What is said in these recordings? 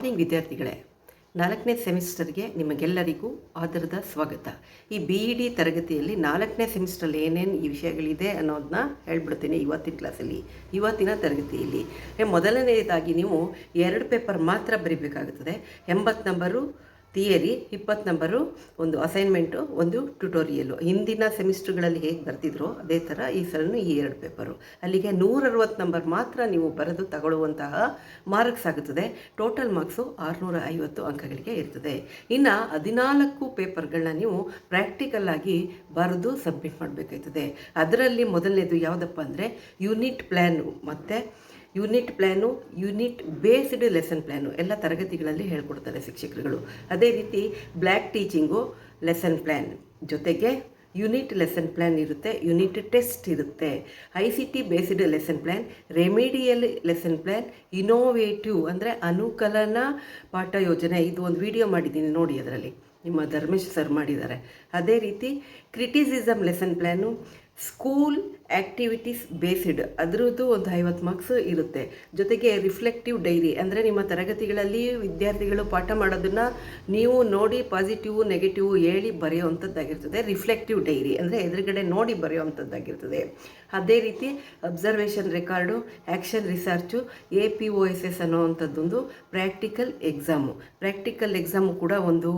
Morning ವಿದ್ಯಾರ್ಥಿಗಳೇ. ನಾಲ್ಕನೇ ಸೆಮಿಸ್ಟರ್ಗೆ ನಿಮಗೆಲ್ಲರಿಗೂ ಆದರದ ಸ್ವಾಗತ. ಈ ಬಿ ಇ ಡಿ ತರಗತಿಯಲ್ಲಿ ನಾಲ್ಕನೇ ಸೆಮಿಸ್ಟರ್ಲ್ಲಿ ಏನೇನು ಈ ವಿಷಯಗಳಿದೆ ಅನ್ನೋದನ್ನ ಹೇಳ್ಬಿಡ್ತೀನಿ ಇವತ್ತಿನ ಕ್ಲಾಸಲ್ಲಿ, ಇವತ್ತಿನ ತರಗತಿಯಲ್ಲಿ. ಮೊದಲನೇದಾಗಿ ನೀವು ಎರಡು ಪೇಪರ್ ಮಾತ್ರ ಬರೀಬೇಕಾಗುತ್ತದೆ. ಎಂಬತ್ತು ನಂಬರು ಥಿಯರಿ ಇಪ್ಪತ್ತು ನಂಬರು, ಒಂದು ಅಸೈನ್ಮೆಂಟು ಒಂದು ಟ್ಯುಟೋರಿಯಲು ಹಿಂದಿನ ಸೆಮಿಸ್ಟ್ರ್ಗಳಲ್ಲಿ ಹೇಗೆ ಬರ್ತಿದ್ರು ಅದೇ ಥರ ಈ ಸಲನು ಈ ಎರಡು ಪೇಪರು. ಅಲ್ಲಿಗೆ ನೂರ ಅರವತ್ತು ನಂಬರ್ ಮಾತ್ರ ನೀವು ಬರೆದು ತಗೊಳ್ಳುವಂತಹ ಮಾರ್ಕ್ಸ್ ಆಗುತ್ತದೆ ಟೋಟಲ್ ಮಾರ್ಕ್ಸು ಆರುನೂರ ಐವತ್ತು ಅಂಕಗಳಿಗೆ ಇರ್ತದೆ. ಇನ್ನು ಹದಿನಾಲ್ಕು ಪೇಪರ್ಗಳನ್ನ ನೀವು ಪ್ರಾಕ್ಟಿಕಲ್ಲಾಗಿ ಬರೆದು ಸಬ್ಮಿಟ್ ಮಾಡಬೇಕಾಯ್ತದೆ. ಅದರಲ್ಲಿ ಮೊದಲನೇದು ಯಾವುದಪ್ಪ ಅಂದರೆ ಯೂನಿಟ್ ಪ್ಲ್ಯಾನು ಮತ್ತು unit plan unit based lesson plan ಎಲ್ಲ ತರಗತಿಗಳಲ್ಲಿ ಹೇಳ್ಕೊಡ್ತಾರೆ ಶಿಕ್ಷಕರುಗಳು. ಅದೇ ರೀತಿ ಬ್ಲ್ಯಾಕ್ ಟೀಚಿಂಗು ಲೆಸನ್ ಪ್ಲ್ಯಾನ್ ಜೊತೆಗೆ ಯೂನಿಟ್ ಲೆಸನ್ ಪ್ಲ್ಯಾನ್ ಇರುತ್ತೆ, ಯೂನಿಟ್ ಟೆಸ್ಟ್ ಇರುತ್ತೆ. I C T based lesson plan remedial lesson plan innovative ಅಂದರೆ ಅನುಕಲನ ಪಾಠ ಯೋಜನೆ. ಇದು ಒಂದು ವಿಡಿಯೋ ಮಾಡಿದ್ದೀನಿ ನೋಡಿ ಅದರಲ್ಲಿ. ನಿಮ್ಮ ಧರ್ಮೇಶ್ ಸರ್ ಮಾಡಿದ್ದಾರೆ. ಅದೇ ರೀತಿ criticism lesson plan school activities based ಅದರದ್ದು ಒಂದು ಐವತ್ತು ಮಾರ್ಕ್ಸ್ ಇರುತ್ತೆ. ಜೊತೆಗೆ ರಿಫ್ಲೆಕ್ಟಿವ್ ಡೈರಿ ಅಂದರೆ ನಿಮ್ಮ ತರಗತಿಗಳಲ್ಲಿ ವಿದ್ಯಾರ್ಥಿಗಳು ಪಾಠ ಮಾಡೋದನ್ನು ನೀವು ನೋಡಿ ಪಾಸಿಟಿವ್ ನೆಗೆಟಿವ್ ಹೇಳಿ ಬರೆಯುವಂಥದ್ದಾಗಿರ್ತದೆ ರಿಫ್ಲೆಕ್ಟಿವ್ ಡೈರಿ ಅಂದರೆ ಎದುರುಗಡೆ ನೋಡಿ ಬರೆಯುವಂಥದ್ದಾಗಿರ್ತದೆ ಅದೇ ರೀತಿ observation record action research A P O S S ಅನ್ನೋವಂಥದ್ದೊಂದು practical exam practical exam ಕೂಡ ಒಂದು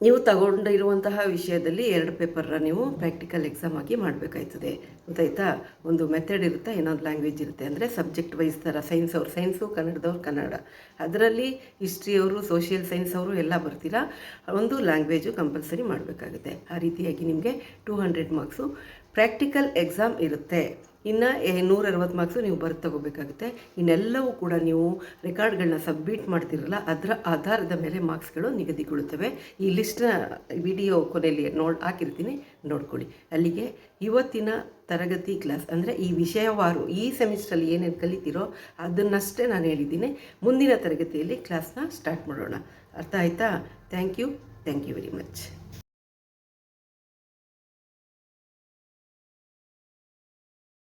ನೀವು ತಗೊಂಡಿರುವಂತಹ ವಿಷಯದಲ್ಲಿ ಎರಡು ಪೇಪರ್ನ ನೀವು ಪ್ರಾಕ್ಟಿಕಲ್ ಎಕ್ಸಾಮ್ ಆಗಿ ಮಾಡಬೇಕಾಯ್ತದೆ. ಗೊತ್ತಾಯ್ತಾ? ಒಂದು ಮೆಥಡ್ ಇರುತ್ತೆ, ಇನ್ನೊಂದು ಲ್ಯಾಂಗ್ವೇಜ್ ಇರುತ್ತೆ. ಅಂದರೆ ಸಬ್ಜೆಕ್ಟ್ ವೈಸ್ ಥರ, ಸೈನ್ಸ್ ಅವರು, ಸೈನ್ಸು, ಕನ್ನಡದವ್ರು ಕನ್ನಡ. ಅದರಲ್ಲಿ ಹಿಸ್ಟ್ರಿ ಅವರು, ಸೋಷಿಯಲ್ ಸೈನ್ಸ್ ಅವರು ಎಲ್ಲ ಬರ್ತೀರಾ. ಒಂದು ಲ್ಯಾಂಗ್ವೇಜು ಕಂಪಲ್ಸರಿ ಮಾಡಬೇಕಾಗುತ್ತೆ. ಆ ರೀತಿಯಾಗಿ ನಿಮಗೆ two hundred marks practical exam ಇರುತ್ತೆ. ಇನ್ನು ನೂರ ಅರವತ್ತು ಮಾರ್ಕ್ಸು ನೀವು ಬರೆದು ತಗೋಬೇಕಾಗುತ್ತೆ. ಇನ್ನೆಲ್ಲವೂ ಕೂಡ ನೀವು ರೆಕಾರ್ಡ್ಗಳನ್ನ ಸಬ್ಮಿಟ್ ಮಾಡ್ತಿರಲ್ಲ, ಅದರ ಆಧಾರದ ಮೇಲೆ ಮಾರ್ಕ್ಸ್ಗಳು ನಿಗದಿಗೊಳ್ಳುತ್ತವೆ. ಈ ಲಿಸ್ಟ್ನ ವಿಡಿಯೋ ಕೊನೆಯಲ್ಲಿ ನೋಡಿ, ಹಾಕಿರ್ತೀನಿ, ನೋಡ್ಕೊಳ್ಳಿ. ಅಲ್ಲಿಗೆ ಇವತ್ತಿನ ತರಗತಿ ಕ್ಲಾಸ್, ಅಂದರೆ ಈ ವಿಷಯವಾರು, ಈ ಸೆಮಿಸ್ಟ್ರಲ್ಲಿ ಏನೇನು ಕಲಿತೀರೋ ಅದನ್ನಷ್ಟೇ ನಾನು ಹೇಳಿದ್ದೀನಿ. ಮುಂದಿನ ತರಗತಿಯಲ್ಲಿ ಕ್ಲಾಸ್ನ ಸ್ಟಾರ್ಟ್ ಮಾಡೋಣ. ಅರ್ಥ ಆಯಿತಾ? Thank you thank you very much.